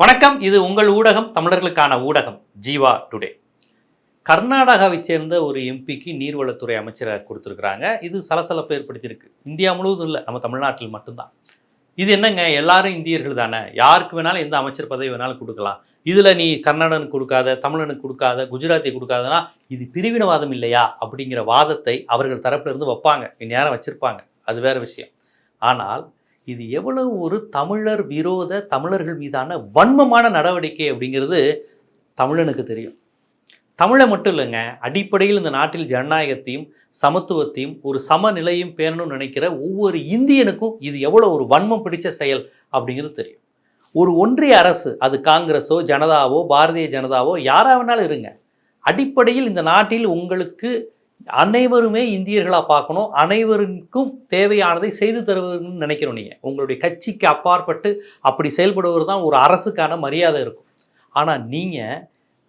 வணக்கம். இது உங்கள் ஊடகம் தமிழர்களுக்கான ஊடகம் ஜீவா டுடே. கர்நாடகாவை சேர்ந்த ஒரு எம்பிக்கு நீர்வளத்துறை அமைச்சரை கொடுத்துருக்குறாங்க. இது சலசலப்பை ஏற்படுத்தியிருக்கு. இந்தியா முழுவதும் இல்லை நம்ம தமிழ்நாட்டில் மட்டும்தான். இது என்னங்க? எல்லாரும் இந்தியர்கள் தானே? யாருக்கு வேணாலும் எந்த அமைச்சர் பதவி வேணாலும் கொடுக்கலாம். இதில் நீ கர்நாடகனுக்கு கொடுக்காத தமிழனுக்கு கொடுக்காத குஜராத்தி கொடுக்காதனா இது பிரிவினவாதம் இல்லையா? அப்படிங்கிற வாதத்தை அவர்கள் தரப்பிலிருந்து வைப்பாங்க. இந்நேரம் வச்சுருப்பாங்க. அது வேற விஷயம். ஆனால் இது எவ்வளவு ஒரு தமிழர் விரோத தமிழர்கள் மீதான வன்மமான நடவடிக்கை அப்படிங்கிறது தமிழனுக்கு தெரியும். தமிழை மட்டும் இல்லைங்க அடிப்படையில் இந்த நாட்டில் ஜனநாயகத்தையும் சமத்துவத்தையும் ஒரு சமநிலையும் பேணணும்னு நினைக்கிற ஒவ்வொரு இந்தியனுக்கும் இது எவ்வளோ ஒரு வன்மம் பிடிச்ச செயல் அப்படிங்கிறது தெரியும். ஒரு ஒன்றிய அரசு அது காங்கிரஸோ ஜனதாவோ பாரதிய ஜனதாவோ யாராக வேணாலும் இருங்க. அடிப்படையில் இந்த நாட்டில் உங்களுக்கு அனைவருமே இந்தியர்களாக பார்க்கணும். அனைவருக்கும் தேவையானதை செய்து தருவதுன்னு நினைக்கிறோம் நீங்கள் உங்களுடைய கட்சிக்கு அப்பாற்பட்டு அப்படி செயல்படுவது தான் ஒரு அரசுக்கான மரியாதை இருக்கும். ஆனால் நீங்கள்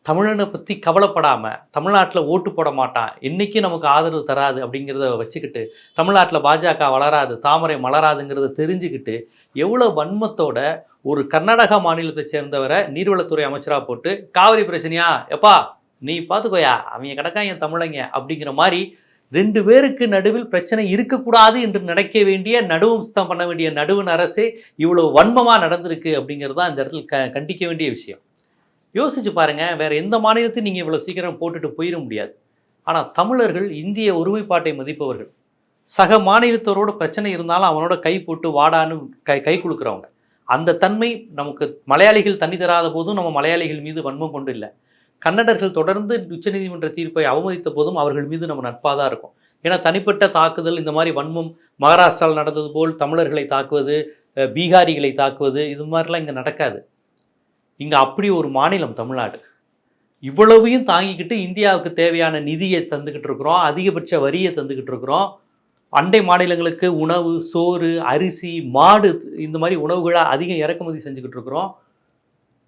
தமிழனை பற்றி கவலைப்படாமல் தமிழ்நாட்டில் ஓட்டு போட மாட்டான் என்றைக்கு நமக்கு ஆதரவு தராது அப்படிங்கிறத வச்சுக்கிட்டு தமிழ்நாட்டில் பாஜக வளராது தாமரை மலராதுங்கிறத தெரிஞ்சுக்கிட்டு எவ்வளோ வன்மத்தோட ஒரு கர்நாடகா மாநிலத்தை சேர்ந்தவரை நீர்வளத்துறை அமைச்சராக போட்டு காவிரி பிரச்சனையா? எப்பா? நீ பார்த்துக்கோயா அவங்க கிடக்கா என் தமிழங்க அப்படிங்கிற மாதிரி ரெண்டு பேருக்கு நடுவில் பிரச்சனை இருக்கக்கூடாது என்று நினைக்க வேண்டிய நடுவும் சுத்தம் பண்ண வேண்டிய நடுவன் அரசே இவ்வளோ வன்மமாக நடந்திருக்கு அப்படிங்கிறது தான் இந்த இடத்துல க கண்டிக்க வேண்டிய விஷயம். யோசிச்சு பாருங்கள் வேறு எந்த மாநிலத்தையும் நீங்கள் இவ்வளோ சீக்கிரம் போட்டுட்டு போயிட முடியாது. ஆனால் தமிழர்கள் இந்திய ஒருமைப்பாட்டை மதிப்பவர்கள். சக மாநிலத்தவரோட பிரச்சனை இருந்தாலும் அவனோட கை போட்டு வாடான்னு கை கை கொடுக்குறவங்க அந்த தன்மை நமக்கு மலையாளிகள் தண்ணி தராத போதும் நம்ம மலையாளிகள் மீது வன்மம் கொண்டு இல்லை. கன்னடர்கள் தொடர்ந்து உச்சநீதிமன்ற தீர்ப்பை அவமதித்த போதும் அவர்கள் மீது நம்ம நட்பாக தான் இருக்கும். ஏன்னா தனிப்பட்ட தாக்குதல் இந்த மாதிரி வன்மம் மகாராஷ்டிராவில் நடந்தது போல் தமிழர்களை தாக்குவது பீகாரிகளை தாக்குவது இது மாதிரிலாம் இங்கே நடக்காது. இங்கே அப்படி ஒரு மாநிலம் தமிழ்நாடு. இவ்வளவையும் தாங்கிக்கிட்டு இந்தியாவுக்கு தேவையான நிதியை தந்துக்கிட்டு இருக்கிறோம் அதிகபட்ச வரியை தந்துக்கிட்டு இருக்கிறோம். அண்டை மாநிலங்களுக்கு உணவு சோறு அரிசி மாடு இந்த மாதிரி உணவுகளை அதிகம் இறக்குமதி செஞ்சுக்கிட்டு இருக்கிறோம்.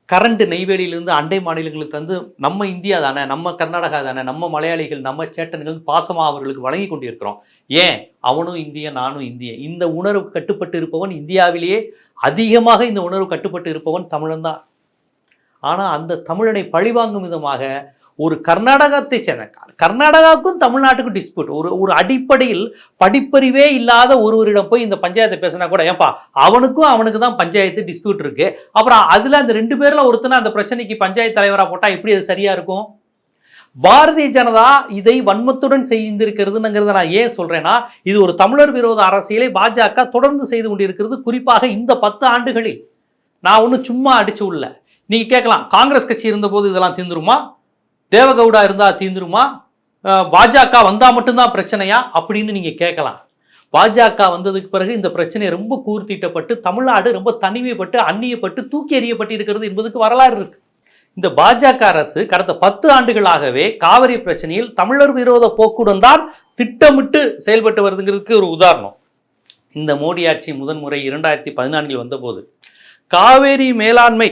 கரண்ட் நெய்வேலியிலிருந்து அண்டை மாநிலங்களுக்கு வந்து நம்ம இந்தியா தானே நம்ம கர்நாடகா தானே நம்ம மலையாளிகள் நம்ம சேட்டன்கள் பாசமாக அவர்களுக்கு வழங்கி கொண்டிருக்கிறோம். ஏன்? அவனும் இந்தியன் நானும் இந்தியன். இந்த உணர்வு கட்டுப்பட்டு இருப்பவன் இந்தியாவிலேயே அதிகமாக இந்த உணர்வு கட்டுப்பட்டு இருப்பவன் தமிழன் தான். ஆனால் அந்த தமிழனை பழிவாங்கும் விதமாக ஒரு கர்நாடகத்தை சேர்ந்த கர்நாடகாவுக்கும் தமிழ்நாட்டுக்கும் டிஸ்பியூட் ஒரு ஒரு அடிப்படையில் படிப்பறிவே இல்லாத ஒருவரிடம் போய் இந்த பஞ்சாயத்தை பேசினா கூட ஏன்பா அவனுக்கும் அவனுக்கு தான் பஞ்சாயத்து டிஸ்பியூட் இருக்கு. அப்புறம் அதில் அந்த ரெண்டு பேரில் ஒருத்தனை அந்த பிரச்சனைக்கு பஞ்சாயத்து தலைவராக போட்டால் எப்படி அது சரியாக இருக்கும்? பாரதிய ஜனதா இதை வன்மத்துடன் செய்திருக்கிறதுங்கிறத நான் ஏன் சொல்றேன்னா இது ஒரு தமிழர் விரோத அரசியலை பாஜக தொடர்ந்து செய்து கொண்டிருக்கிறது. குறிப்பாக இந்த பத்து ஆண்டுகளில் நான் ஒன்றும் சும்மா அடிச்சு உள்ள. நீங்கள் கேட்கலாம் காங்கிரஸ் கட்சி இருந்தபோது இதெல்லாம் தீர்ந்துருமா? தேவகவுடா இருந்தால் தீந்துருமா? பாஜக வந்தால் மட்டும்தான் பிரச்சனையா? அப்படின்னு நீங்கள் கேட்கலாம். பாஜக வந்ததுக்கு பிறகு இந்த பிரச்சனை ரொம்ப கூர்த்திட்டப்பட்டு தமிழ்நாடு ரொம்ப தனிமைப்பட்டு அந்நியப்பட்டு தூக்கி எறியப்பட்டு இருக்கிறது என்பதுக்கு வரலாறு இருக்கு. இந்த பாஜக அரசு கடந்த பத்து ஆண்டுகளாகவே காவிரி பிரச்சனையில் தமிழர் விரோத போக்குடன் தான் திட்டமிட்டு செயல்பட்டு வருதுங்கிறதுக்கு ஒரு உதாரணம். இந்த மோடி ஆட்சி முதன்முறை இரண்டாயிரத்தி பதினான்கில் வந்தபோது காவேரி மேலாண்மை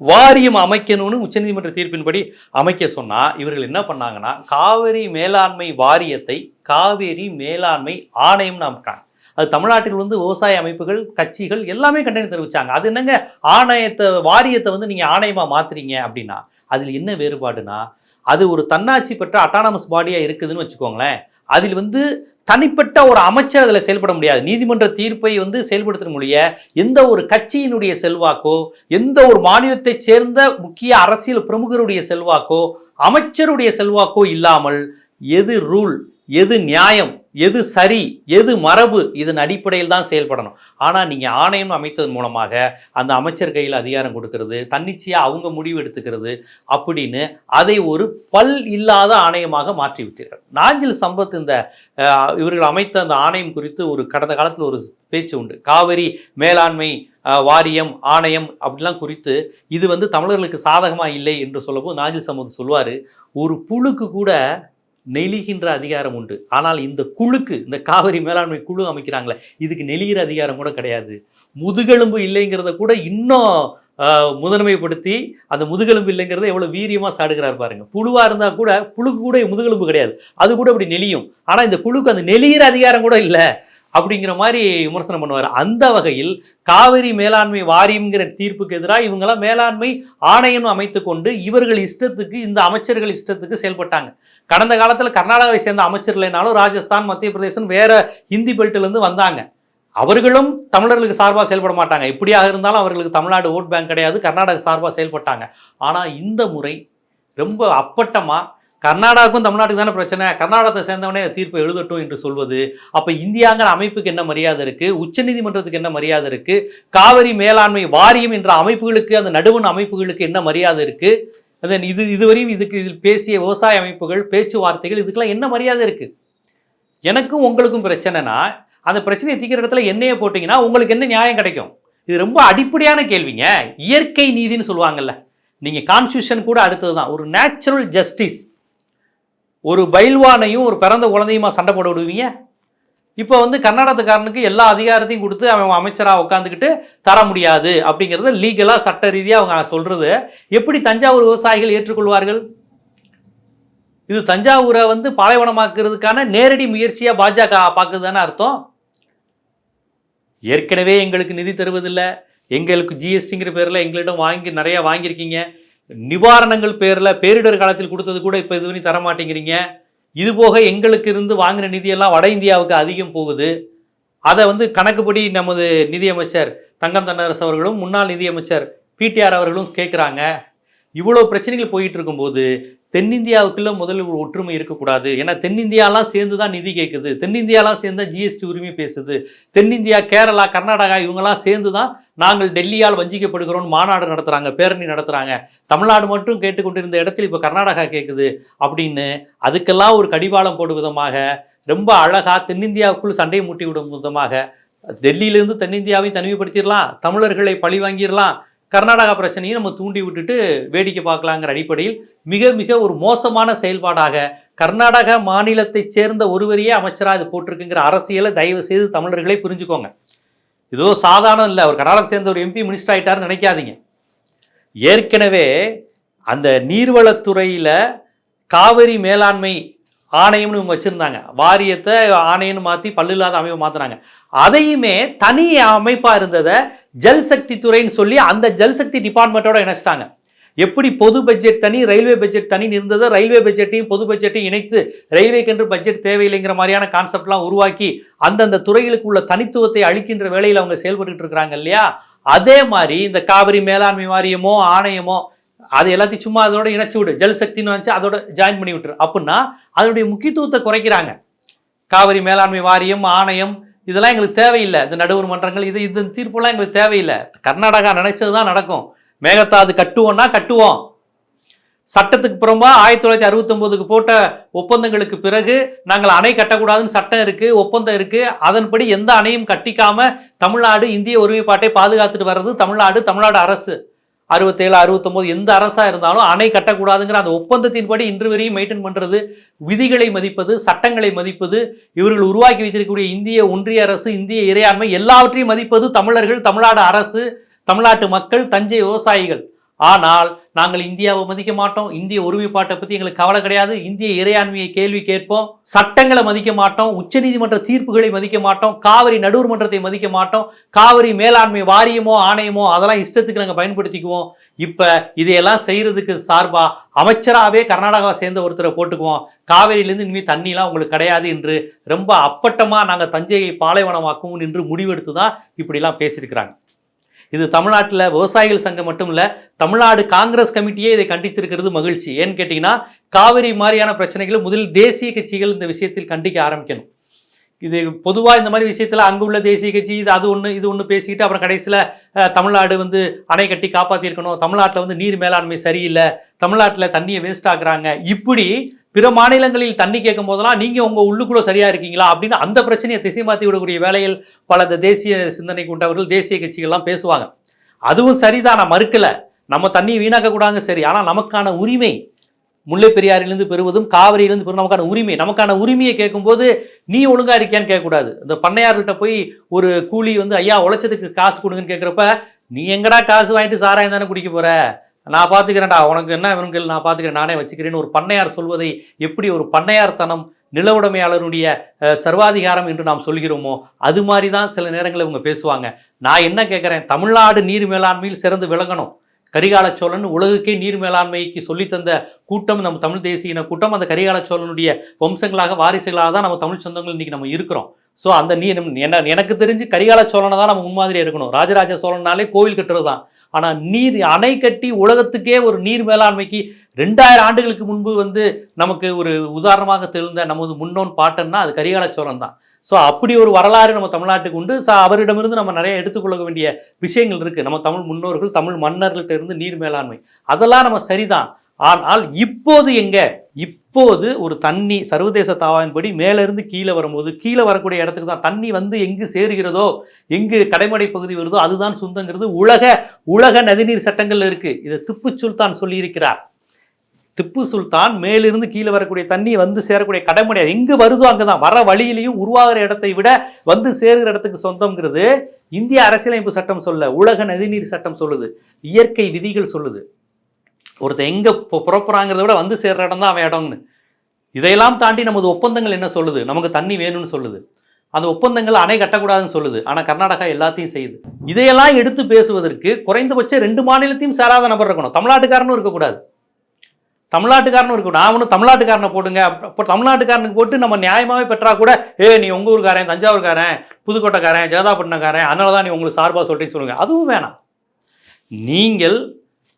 வாரியம் அமைக்கணும்னு உச்சநீதிமன்ற தீர்ப்பின்படி அமைக்க சொன்னால் இவர்கள் என்ன பண்ணாங்கன்னா காவிரி மேலாண்மை வாரியத்தை காவேரி மேலாண்மை ஆணையம்னு அமைக்காங்க அது தமிழ்நாட்டில் வந்து விவசாய அமைப்புகள் கட்சிகள் எல்லாமே கண்டனம் தெரிவித்தாங்க அது என்னங்க? ஆணையத்தை வாரியத்தை வந்து நீங்கள் ஆணையமாக மாற்றுறீங்க அப்படின்னா அதில் என்ன வேறுபாடுனா அது ஒரு தன்னாட்சி பெற்ற அட்டானமஸ் பாடியாக இருக்குதுன்னு வச்சுக்கோங்களேன். அதில் வந்து தனிப்பட்ட ஒரு அமைச்சர் அதில் செயல்பட முடியாது. நீதிமன்ற தீர்ப்பை வந்து செயல்படுத்த முடிய எந்த ஒரு கட்சியினுடைய செல்வாக்கோ எந்த ஒரு மாநிலத்தைச் சேர்ந்த முக்கிய அரசியல் பிரமுகருடைய செல்வாக்கோ அமைச்சருடைய செல்வாக்கோ இல்லாமல் எது ரூல் எது நியாயம் எது சரி எது மரபு இதன் அடிப்படையில் தான் செயல்படணும். ஆனால் நீங்கள் ஆணையம் அமைத்தது மூலமாக அந்த அமைச்சர் கையில் அதிகாரம் கொடுக்கறது தன்னிச்சையாக அவங்க முடிவு எடுத்துக்கிறது அப்படின்னு அதை ஒரு பல் இல்லாத ஆணையமாக மாற்றிவிட்டீர்கள். நாஞ்சில் சம்பத் இந்த இவர்கள் அமைத்த அந்த ஆணையம் குறித்து ஒரு கடந்த காலத்தில் ஒரு பேச்சு உண்டு. காவிரி மேலாண்மை வாரியம் ஆணையம் அப்படிலாம் குறித்து இது வந்து தமிழர்களுக்கு சாதகமாக இல்லை என்று சொல்லவும் நாஞ்சில் சம்பத் சொல்வார் ஒரு புழுக்கு கூட நெளிகின்ற அதிகாரம் உண்டு. ஆனால் இந்த குழுக்கு இந்த காவிரி மேலாண்மை குழு அமைக்கிறாங்களே இதுக்கு நெளிகிற அதிகாரம் கூட கிடையாது. முதுகெலும்பு இல்லைங்கிறத கூட இன்னும் முதன்மைப்படுத்தி அந்த முதுகெலும்பு இல்லைங்கிறத எவ்வளோ வீரியமாக சாடுகிறார் பாருங்க. புழுவாக இருந்தால் கூட புழுக்கு கூட முதுகெலும்பு கிடையாது. அது கூட இப்படி நெளியும். ஆனால் இந்த குழுக்கு அந்த நெளிகிற அதிகாரம் கூட இல்லை. அப்படிங்கிற மாதிரி விமர்சனம் பண்ணுவார். அந்த வகையில் காவிரி மேலாண்மை வாரியம்ங்கிற தீர்ப்புக்கு எதிராக இவங்கெல்லாம் மேலாண்மை ஆணையம் அமைத்து கொண்டு இவர்கள் இஷ்டத்துக்கு இந்த அமைச்சர்கள் இஷ்டத்துக்கு செயல்பட்டாங்க. கடந்த காலத்தில் கர்நாடகாவை சேர்ந்த அமைச்சர் இல்லைனாலும் ராஜஸ்தான் மத்திய பிரதேசம் வேற ஹிந்தி பெல்ட்டிலேருந்து வந்தாங்க. அவர்களும் தமிழர்களுக்கு சார்பாக செயல்பட மாட்டாங்க. எப்படியாக இருந்தாலும் அவர்களுக்கு தமிழ்நாடு ஓட் பேங்க் கிடையாது கர்நாடக சார்பாக செயல்பட்டாங்க. ஆனால் இந்த முறை ரொம்ப அப்பட்டமாக கர்நாடகாவுக்கும் தமிழ்நாட்டுக்கு தானே பிரச்சனை? கர்நாடகத்தை சேர்ந்தவனே தீர்ப்பை எழுதட்டும் என்று சொல்வது. அப்போ இந்தியாங்கிற அமைப்புக்கு என்ன மரியாதை இருக்குது உச்சநீதிமன்றத்துக்கு என்ன மரியாதை இருக்குது காவிரி மேலாண்மை வாரியம் என்ற அமைப்புகளுக்கு அந்த நடுவண் அமைப்புகளுக்கு என்ன மரியாதை இருக்குது அதன் இது இதுவரையும் இதுக்கு இதில் பேசிய விவசாய அமைப்புகள் பேச்சுவார்த்தைகள் இதுக்கெல்லாம் என்ன மரியாதை இருக்குது எனக்கும் உங்களுக்கும் பிரச்சனைனா அந்த பிரச்சனையை தீக்கிற இடத்துல என்னையே போட்டிங்கன்னா உங்களுக்கு என்ன நியாயம் கிடைக்கும்? இது ரொம்ப அடிப்படையான கேள்விங்க. இயற்கை நீதின்னு சொல்லுவாங்கல்ல. நீங்கள் கான்ஸ்டியூஷன் கூட அடுத்தது தான் ஒரு நேச்சுரல் ஜஸ்டிஸ் ஒரு பைல்வானையும் ஒரு பிறந்த குழந்தையுமா சண்டை போட விடுவீங்க? இப்போ வந்து கர்நாடகத்துக்காரனுக்கு எல்லா அதிகாரத்தையும் கொடுத்து அவன் அமைச்சராக உட்காந்துக்கிட்டு தர முடியாது அப்படிங்கிறத லீகலாக சட்ட ரீதியாக அவங்க சொல்கிறது எப்படி தஞ்சாவூர் விவசாயிகள் ஏற்றுக்கொள்வார்கள்? இது தஞ்சாவூரை வந்து பாலைவனமாக்குறதுக்கான நேரடி முயற்சியாக பாஜக பார்க்குது தானே அர்த்தம்? ஏற்கனவே எங்களுக்கு நிதி தருவதில்லை. எங்களுக்கு ஜிஎஸ்டிங்கிற பேரில் எங்களிடம் வாங்கி நிறையா வாங்கியிருக்கீங்க. நிவாரணங்கள் பேரில் பேரிடர் காலத்தில் கொடுத்தது கூட இப்போ இது பண்ணி தர மாட்டேங்கிறீங்க இது போக எங்களுக்கு இருந்து வாங்கின நிதியெல்லாம் வட இந்தியாவுக்கு அதிகம் போகுது. அதை வந்து கணக்குப்படி நமது நிதியமைச்சர் தங்கம் தன்னரசு அவர்களும் முன்னாள் நிதியமைச்சர் பிடிஆர் அவர்களும் கேட்குறாங்க இவ்வளோ பிரச்சனைகள் போயிட்டு இருக்கும்போது தென்னிந்தியாவுக்குள்ள முதல்ல ஒரு ஒற்றுமை இருக்கக்கூடாது. ஏன்னா தென்னிந்தியாலாம் சேர்ந்து தான் நிதி கேட்குது தென்னிந்தியாலாம் சேர்ந்து தான் ஜிஎஸ்டி உரிமை பேசுது. தென்னிந்தியா கேரளா கர்நாடகா இவங்கெல்லாம் சேர்ந்து தான் நாங்கள் டெல்லியால் வஞ்சிக்கப்படுகிறோம் மாநாடு நடத்துகிறாங்க பேரணி நடத்துகிறாங்க தமிழ்நாடு மட்டும் கேட்டுக்கொண்டிருந்த இடத்துல இப்போ கர்நாடகா கேட்குது அப்படின்னு அதுக்கெல்லாம் ஒரு கடிவாளம் போடும் விதமாக ரொம்ப அழகாக தென்னிந்தியாவுக்குள் சண்டையை மூட்டி விடும் விதமாக டெல்லியிலேருந்து தென்னிந்தியாவையும் தனிமைப்படுத்திடலாம் தமிழர்களை பழி வாங்கிடலாம் கர்நாடகா பிரச்சனையை நம்ம தூண்டி விட்டுட்டு வேடிக்கை பார்க்கலாங்கிற அடிப்படையில் மிக மிக ஒரு மோசமான செயல்பாடாக கர்நாடக மாநிலத்தைச் சேர்ந்த ஒருவரையே அமைச்சராக இது போட்டிருக்குங்கிற அரசியலை தயவு செய்து தமிழர்களை புரிஞ்சுக்கோங்க. இதோ சாதாரணம் இல்லை. அவர் கர்நாடகத்தை சேர்ந்த ஒரு எம்பி மினிஸ்டர் ஆயிட்டாருன்னு நினைக்காதீங்க. ஏற்கனவே அந்த நீர்வளத்துறையில் காவிரி மேலாண்மை ஆணையம்னு இவங்க வச்சுருந்தாங்க. வாரியத்தை ஆணையம்னு மாற்றி பல்லில்லாத அமைப்பை மாற்றினாங்க அதையுமே தனி அமைப்பாக இருந்ததை ஜல்சக்தி துறைன்னு சொல்லி அந்த ஜல்சக்தி டிபார்ட்மெண்ட்டோட இணைச்சிட்டாங்க. எப்படி பொது பட்ஜெட் தனி ரயில்வே பட்ஜெட் தனி இருந்ததோ ரயில்வே பட்ஜெட்டையும் பொது பட்ஜெட்டையும் இணைத்து ரயில்வேக்கென்று பட்ஜெட் தேவையில்லைங்கிற மாதிரியான கான்செப்ட்லாம் உருவாக்கி அந்தந்த துறைகளுக்கு உள்ள தனித்துவத்தை அளிக்கின்ற வேலையில் அவங்க செயல்பட்டு இருக்கிறாங்க இல்லையா? அதே மாதிரி இந்த காவிரி மேலாண்மை வாரியமோ ஆணையமோ அது எல்லாத்தையும் சும்மா அதோட இணைச்சு விடு. ஜல் சக்தின்னு வச்சு அதோட ஜாயின் பண்ணி விட்டுரு. அப்படின்னா அதனுடைய முக்கியத்துவத்தை குறைக்கிறாங்க. காவிரி மேலாண்மை வாரியம் ஆணையம் இதெல்லாம் எங்களுக்கு தேவையில்லை. இந்த நடுவர் மன்றங்கள் இது இது தீர்ப்புலாம் எங்களுக்கு தேவையில்லை. கர்நாடகா நினைச்சது தான் நடக்கும் மேகத்தாது கட்டுவோம்னா கட்டுவோம். சட்டத்துக்கு புறமா ஆயிரத்தி தொள்ளாயிரத்தி அறுபத்தொம்போதுக்கு போட்ட ஒப்பந்தங்களுக்கு பிறகு நாங்கள் அணை கட்டக்கூடாதுன்னு சட்டம் இருக்குது ஒப்பந்தம் இருக்குது அதன்படி எந்த அணையும் கட்டிக்காமல் தமிழ்நாடு இந்திய ஒருமைப்பாட்டை பாதுகாத்துட்டு வர்றது தமிழ்நாடு தமிழ்நாடு அரசு. அறுபத்தேழு அறுபத்தொம்போது எந்த அரசாக இருந்தாலும் அணை கட்டக்கூடாதுங்கிற அந்த ஒப்பந்தத்தின்படி இன்று வரையும் மெயின்டைன் பண்ணுறது விதிகளை மதிப்பது சட்டங்களை மதிப்பது இவர்கள் உருவாக்கி வைத்திருக்கக்கூடிய இந்திய ஒன்றிய அரசு இந்திய இறையாண்மை எல்லாவற்றையும் மதிப்பது தமிழர்கள் தமிழ்நாடு அரசு தமிழ்நாட்டு மக்கள் தஞ்சை விவசாயிகள். ஆனால் நாங்கள் இந்தியாவை மதிக்க மாட்டோம். இந்திய ஒருமைப்பாட்டை பற்றி எங்களுக்கு கவலை கிடையாது. இந்திய இறையாண்மையை கேள்வி கேட்போம். சட்டங்களை மதிக்க மாட்டோம். உச்சநீதிமன்ற தீர்ப்புகளை மதிக்க மாட்டோம். காவிரி நடுவர் மன்றத்தை மதிக்க மாட்டோம். காவிரி மேலாண்மை வாரியமோ ஆணையமோ அதெல்லாம் இஷ்டத்துக்கு நாங்கள் பயன்படுத்திக்குவோம். இப்போ இதையெல்லாம் செய்கிறதுக்கு சார்பாக அமைச்சராகவே கர்நாடகாவை சேர்ந்த ஒருத்தரை போட்டுக்குவோம். காவிரியிலேருந்து இனிமேல் தண்ணிலாம் உங்களுக்கு கிடையாது என்று ரொம்ப அப்பட்டமாக நாங்கள் தஞ்சையை பாலைவனமாக்குவோம் என்று முடிவெடுத்து தான் இப்படிலாம் பேசியிருக்கிறாங்க. இது தமிழ்நாட்டில் விவசாயிகள் சங்கம் மட்டும் இல்லை தமிழ்நாடு காங்கிரஸ் கமிட்டியே இதை கண்டித்திருக்கிறது மகிழ்ச்சி. ஏன்னு கேட்டிங்கன்னா காவிரி மாதிரியான பிரச்சனைகளை முதலில் தேசிய கட்சிகள் இந்த விஷயத்தில் கண்டிக்க ஆரம்பிக்கணும். இது பொதுவாக இந்த மாதிரி விஷயத்தில் அங்கே உள்ள தேசிய கட்சி இது அது ஒன்று இது ஒன்று பேசிக்கிட்டு அப்புறம் கடைசியில் தமிழ்நாடு வந்து அணை கட்டி காப்பாற்றிருக்கணும் தமிழ்நாட்டில் வந்து நீர் மேலாண்மை சரியில்லை. தமிழ்நாட்டில் தண்ணியை வேஸ்ட் ஆக்குறாங்க. இப்படி பிற மாநிலங்களில் தண்ணி கேட்கும் போதெல்லாம் நீங்கள் உங்கள் உள்ளுக்குள்ளே சரியாக இருக்கீங்களா? அப்படின்னு அந்த பிரச்சனையை திசை மாற்றி விடக்கூடிய வேலையில் பல இந்த தேசிய சிந்தனை கொண்டவர்கள் தேசிய கட்சிகள்லாம் பேசுவாங்க. அதுவும் சரிதான் நான் மறுக்கலை. நம்ம தண்ணியை வீணாக்கக்கூடாதுங்க சரி. ஆனால் நமக்கான உரிமை முல்லை பெரியாரிலிருந்து பெறுவதும் காவிரியிலிருந்து பெறும் நமக்கான உரிமை. நமக்கான உரிமையை கேட்கும்போது நீ ஒழுங்கா இருக்கியான்னு கேட்கக்கூடாது. இந்த பண்ணையார்கிட்ட போய் ஒரு கூலி வந்து ஐயா உழைச்சதுக்கு காசு கொடுங்கன்னு கேட்குறப்ப நீ எங்கடா காசு வாங்கிட்டு சாராயம் தானே குடிக்க போற? நான் பார்த்துக்கிறேன்டா உனக்கு என்ன வேணுங்கள் நான் பார்த்துக்கிறேன். நானே வச்சுக்கிறேன்னு ஒரு பண்ணையார் சொல்வதை எப்படி ஒரு பண்ணையார்த்தனம் நிலவுடைமையாளருடைய சர்வாதிகாரம் என்று நாம் சொல்கிறோமோ அது மாதிரி தான் சில நேரங்களில் இவங்க பேசுவாங்க. நான் என்ன கேட்குறேன்? தமிழ்நாடு நீர் மேலாண்மையில் சிறந்து விளங்கணும். கரிகால சோழன் உலகுக்கே நீர் மேலாண்மைக்கு சொல்லித்தந்த கூட்டம் நம்ம தமிழ் தேசிய இன கூட்டம் அந்த கரிகால சோழனுடைய வம்சங்களாக வாரிசுகளாக தான் நம்ம தமிழ் சொந்தங்கள் இன்னைக்கு நம்ம இருக்கிறோம். ஸோ அந்த நீ என்ன எனக்கு தெரிஞ்சு கரிகால சோழனை தான் நம்ம முன்மாதிரி இருக்கணும். ராஜராஜ சோழனாலே கோவில் கட்டுறது தான் ஆனால் நீர் அணை கட்டி உலகத்துக்கே ஒரு நீர் மேலாண்மைக்கு ரெண்டாயிரம் ஆண்டுகளுக்கு முன்பு வந்து நமக்கு ஒரு உதாரணமாக தெரிந்த நமது முன்னோன் பாட்டன்னா அது கரிகால சோழன் தான். ஸோ அப்படி ஒரு வரலாறு நம்ம தமிழ்நாட்டுக்கு உண்டு. ஸோ அவரிடமிருந்து நம்ம நிறைய எடுத்துக்கொள்ள வேண்டிய விஷயங்கள் இருக்குது நம்ம தமிழ் முன்னோர்கள் தமிழ் மன்னர்கள்ட்ட இருந்து நீர் மேலாண்மை. அதெல்லாம் நம்ம சரிதான். ஆனால் இப்போது எங்க? இப்போது ஒரு தண்ணி சர்வதேச தாவாயின்படி மேலிருந்து கீழே வரும்போது கீழே வரக்கூடிய இடத்துக்கு தான் தண்ணி வந்து எங்கு சேருகிறதோ எங்கு கடைமடை பகுதி வருதோ அதுதான் சொந்தங்கிறது உலக உலக நதிநீர் சட்டங்கள்ல இருக்கு. இதை திப்பு சுல்தான் சொல்லியிருக்கிறார். திப்பு சுல்தான் மேலிருந்து கீழே வரக்கூடிய தண்ணி வந்து சேரக்கூடிய கடைமடை எங்கு வருதோ அங்கதான். வர வழியிலையும் உருவாகிற இடத்தை விட வந்து சேருகிற இடத்துக்கு சொந்தம்ங்கிறது இந்திய அரசியலமைப்பு சட்டம் சொல்ல உலக நதிநீர் சட்டம் சொல்லுது. இயற்கை விதிகள் சொல்லுது. ஒருத்தன் எங்கே புறப்புறாங்கிறத விட வந்து சேர்ற இடம் தான் அவன் இடம்னு. இதையெல்லாம் தாண்டி நமது ஒப்பந்தங்கள் என்ன சொல்லுது? நமக்கு தண்ணி வேணும்னு சொல்லுது. அந்த ஒப்பந்தங்கள் அணை கட்டக்கூடாதுன்னு சொல்லுது. ஆனால் கர்நாடகா எல்லாத்தையும் செய்யுது. இதையெல்லாம் எடுத்து பேசுவதற்கு குறைந்தபட்சம் ரெண்டு மாநிலத்தையும் சேராத நபர் இருக்கணும். தமிழ்நாட்டுக்காரனும் இருக்கக்கூடாது. தமிழ்நாட்டுக்காரனும் இருக்கணும். நான் ஒன்றும் தமிழ்நாட்டுக்காரனை போடுங்க. அப்போ தமிழ்நாட்டுக்காரனுக்கு போட்டு நம்ம நியாயமாகவே பெற்றா கூட ஏ நீ உங்கள் ஊருக்காரன் தஞ்சாவூர்காரன் புதுக்கோட்டைக்காரன் ஜெகதாப்பட்டினக்காரன் அதனால தான் நீ உங்களுக்கு சார்பாக சொல்கிறேன்னு சொல்லுங்கள் அதுவும் வேணாம். நீங்கள்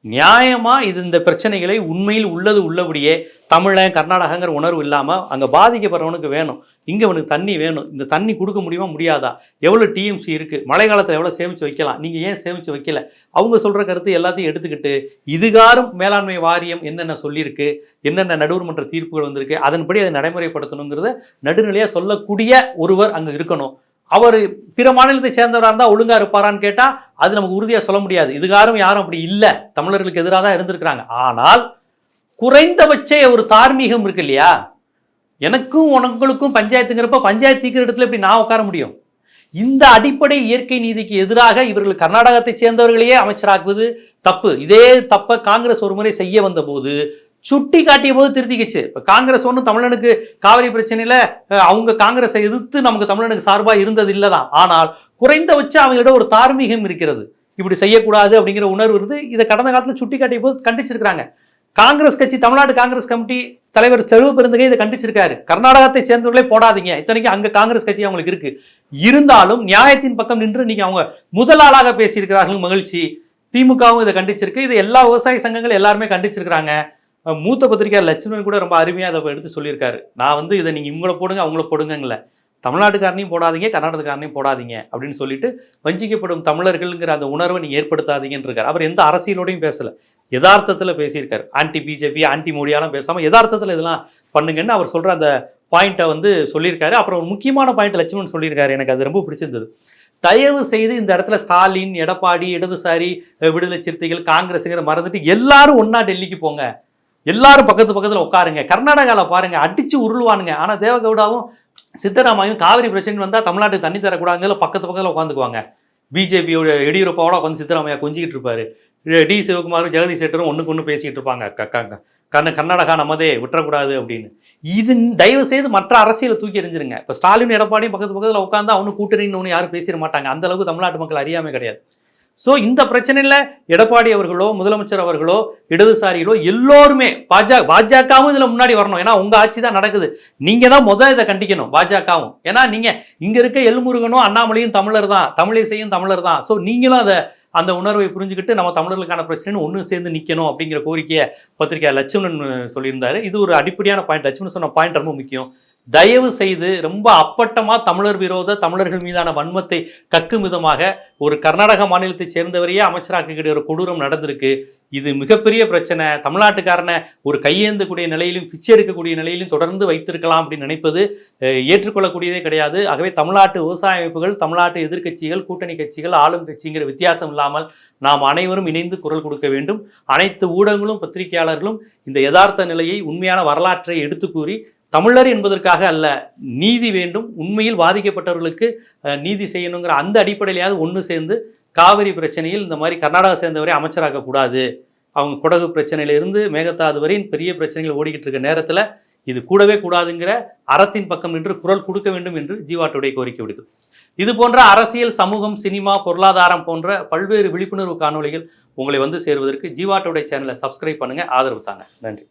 நியாயமாக இது இந்த பிரச்சனைகளை உண்மையில் உள்ளது உள்ளபடியே தமிழன் கர்நாடகங்கிற உணர்வு இல்லாமல் அங்கே பாதிக்கப்படுறவனுக்கு வேணும். இங்கே அவனுக்கு தண்ணி வேணும். இந்த தண்ணி கொடுக்க முடியுமா முடியாதா? எவ்வளோ டிஎம்சி இருக்குது மழை காலத்தில் எவ்வளோ சேமித்து வைக்கலாம்? நீங்கள் ஏன் சேமித்து வைக்கல? அவங்க சொல்கிற கருத்து எல்லாத்தையும் எடுத்துக்கிட்டு இதுகாரும் மேலாண்மை வாரியம் என்னென்ன சொல்லியிருக்கு? என்னென்ன நடுவர்மன்ற தீர்ப்புகள் வந்திருக்கு? அதன்படி அதை நடைமுறைப்படுத்தணுங்கிறத நடுநிலையாக சொல்லக்கூடிய ஒருவர் அங்கே இருக்கணும். அவர் பிற மாநிலத்தை சேர்ந்தவராக இருந்தால் ஒழுங்காக இருப்பாரான்னு கேட்டால் அது நமக்கு உறுதியாக சொல்ல முடியாது. இதுகாரும் யாரும் அப்படி இல்லை. தமிழர்களுக்கு எதிராக தான் இருந்திருக்கிறாங்க. ஆனால் குறைந்தபட்ச ஒரு தார்மீகம் இருக்கு இல்லையா? எனக்கும் உனங்களுக்கும் பஞ்சாயத்துங்கிறப்ப பஞ்சாயத்துக்கிற இடத்துல இப்படி நான் உட்கார முடியும்? இந்த அடிப்படை இயற்கை நீதிக்கு எதிராக இவர்கள் கர்நாடகத்தை சேர்ந்தவர்களையே அமைச்சராக்குவது தப்பு. இதே தப்பை காங்கிரஸ் ஒரு முறை செய்ய வந்தபோது சுட்டி காட்டிய போது திருத்திக்கிச்சு. இப்போ காங்கிரஸ் ஒன்றும் தமிழனுக்கு காவிரி பிரச்சனையில் அவங்க காங்கிரஸை எதிர்த்து நமக்கு தமிழனுக்கு சார்பாக இருந்தது இல்லை தான். ஆனால் குறைந்தபட்சம் அவங்களோட ஒரு தார்மீகம் இருக்கிறது. இப்படி செய்யக்கூடாது அப்படிங்கிற உணர்வு இருந்து இதை கடந்த காலத்தில் சுட்டி காட்டிய போது கண்டிச்சிருக்கிறாங்க. காங்கிரஸ் கட்சி தமிழ்நாடு காங்கிரஸ் கமிட்டி தலைவர் தெளிவு பெருந்தகை இதை கண்டிச்சிருக்காரு. கர்நாடகத்தை சேர்ந்தவர்களே போடாதீங்க. இத்தனைக்கும் அங்கே காங்கிரஸ் கட்சி அவங்களுக்கு இருக்கு. இருந்தாலும் நியாயத்தின் பக்கம் நின்று நீங்க அவங்க முதல் ஆளாக பேசியிருக்கிறார்கள். மகிழ்ச்சி. திமுகவும் இதை கண்டிச்சிருக்கு. இது எல்லா விவசாய சங்கங்கள் எல்லாருமே கண்டிச்சிருக்கிறாங்க. மூத்த பத்திரிகையாளர் லட்சுமணன் கூட ரொம்ப அருமையாக அதை எடுத்து சொல்லியிருக்காரு. நான் வந்து இதை நீங்கள் இவங்கள போடுங்க அவங்கள போடுங்கங்கள தமிழ்நாட்டுக்காரனையும் போடாதீங்க கர்நாடகக்காரனையும் போடாதீங்க அப்படின்னு சொல்லிட்டு வஞ்சிக்கப்படும் தமிழர்கள்ங்கிற அந்த உணர்வை நீங்கள் ஏற்படுத்தாதீங்கன்னு இருக்கார். அவர் எந்த அரசியலோடையும் பேசலை. யதார்த்தத்தில் பேசியிருக்காரு. ஆன்டி பிஜேபி ஆன்டி மோடியாலாம் பேசாமல் யதார்த்தத்தில் இதெல்லாம் பண்ணுங்கன்னு அவர் சொல்கிற அந்த பாயிண்ட்டை வந்து சொல்லியிருக்காரு. அப்புறம் ஒரு முக்கியமான பாயிண்ட் லட்சுமணன் சொல்லியிருக்காரு. எனக்கு அது ரொம்ப பிடிச்சிருந்தது. தயவு செய்து இந்த இடத்துல ஸ்டாலின் எடப்பாடி இடதுசாரி விடுதலை சிறுத்தைகள் காங்கிரஸுங்கிற மறந்துட்டு எல்லாரும் ஒன்றா டெல்லிக்கு போங்க. எல்லாரும் பக்கத்து பக்கத்தில் உட்காருங்க. கர்நாடகாவில் பாருங்க அடிச்சு உருளுவானுங்க. ஆனால் தேவகவுடாவும் சித்தராமையும் காவிரி பிரச்சனை வந்தால் தமிழ்நாட்டுக்கு தண்ணி தரக்கூடாதுல பக்கத்து பக்கத்தில் உட்காந்துக்குவாங்க. பிஜேபியோட எடியூரப்பாவோட உட்காந்து சித்தராமையா கொஞ்சிக்கிட்டு இருப்பாரு. டி சிவகுமாரும் ஜெகதீஷ் ஷெட்டரும் ஒன்றுக்கு ஒன்று பேசிக்கிட்டு இருப்பாங்க. க- கர்நாடகா நம்மதே விட்டுறக்கூடாது அப்படின்னு. இது தயவு செய்து மற்ற அரசியலை தூக்கி எறிஞ்சிருங்க. இப்போ ஸ்டாலின் எடப்பாடியும் பக்கத்து பக்கத்தில் உட்காந்து அவனு கூட்டணின்னு ஒன்று யாரும் பேசிட மாட்டாங்க. அந்த அளவுக்கு தமிழ்நாட்டு மக்கள் அறியாமல் கிடையாது. ஸோ இந்த பிரச்சனையில் எடப்பாடி அவர்களோ முதலமைச்சர் அவர்களோ இடதுசாரிகளோ எல்லோருமே பாஜக பாஜகவும் இதில் முன்னாடி வரணும். ஏன்னா உங்கள் ஆட்சி தான் நடக்குது. நீங்கள் தான் முதல் இதை கண்டிக்கணும் பாஜகவும். ஏன்னா நீங்கள் இங்கே இருக்க எல்முருகனும் அண்ணாமலையும் தமிழர் தான். தமிழிசையும் தமிழர் தான். ஸோ நீங்களும் அதை அந்த உணர்வை புரிஞ்சுக்கிட்டு நம்ம தமிழர்களுக்கான பிரச்சனைன்னு ஒன்று சேர்ந்து நிற்கணும் அப்படிங்கிற கோரிக்கையை பத்திரிகை லட்சுமணன் சொல்லியிருந்தாரு. இது ஒரு அடிப்படையான பாயிண்ட் லட்சுமணன் சொன்ன பாயிண்ட் ரொம்ப முக்கியம். தயவு செய்து ரொம்ப அப்பட்டமாக தமிழர் விரோத தமிழர்கள் மீதான வன்மத்தை கக்கும் விதமாக ஒரு கர்நாடக மாநிலத்தை சேர்ந்தவரையே அமைச்சராக்கக்கூடிய ஒரு கொடூரம் நடந்திருக்கு. இது மிகப்பெரிய பிரச்சனை. தமிழ்நாட்டுக்காரனை ஒரு கையேந்தக்கூடிய நிலையிலும் பிச்சை எடுக்கக்கூடிய நிலையிலும் தொடர்ந்து வைத்திருக்கலாம் அப்படின்னு நினைப்பது ஏற்றுக்கொள்ளக்கூடியதே கிடையாது. ஆகவே தமிழ்நாட்டு விவசாய அமைப்புகள் தமிழ்நாட்டு எதிர்க்கட்சிகள் கூட்டணி கட்சிகள் ஆளும் கட்சிங்கிற வித்தியாசம் இல்லாமல் நாம் அனைவரும் இணைந்து குரல் கொடுக்க வேண்டும். அனைத்து ஊடகங்களும் பத்திரிகையாளர்களும் இந்த யதார்த்த நிலையை உண்மையான வரலாற்றை எடுத்து கூறி தமிழர் என்பதற்காக அல்ல நீதி வேண்டும் உண்மையில் பாதிக்கப்பட்டவர்களுக்கு நீதி செய்யணுங்கிற அந்த அடிப்படையிலையாவது ஒன்று சேர்ந்து காவிரி பிரச்சனையில் இந்த மாதிரி கர்நாடகா சேர்ந்தவரை அமைச்சராகக்கூடாது அவங்க குடகு பிரச்சனையிலிருந்து மேகதாது வரையும் பெரிய பிரச்சனைகள் ஓடிக்கிட்டு இருக்க நேரத்தில் இது கூடவே கூடாதுங்கிற அறத்தின் பக்கம் நின்று குரல் கொடுக்க வேண்டும் என்று ஜீவாட்டுடைய கோரிக்கை விடுக்குது இது போன்ற அரசியல் சமூகம் சினிமா பொருளாதாரம் போன்ற பல்வேறு விழிப்புணர்வு காணொளிகள் உங்களை வந்து சேருவதற்கு ஜீவாட்டுடைய சேனலை சப்ஸ்கிரைப் பண்ணுங்க ஆதரவு தாங்க. நன்றி.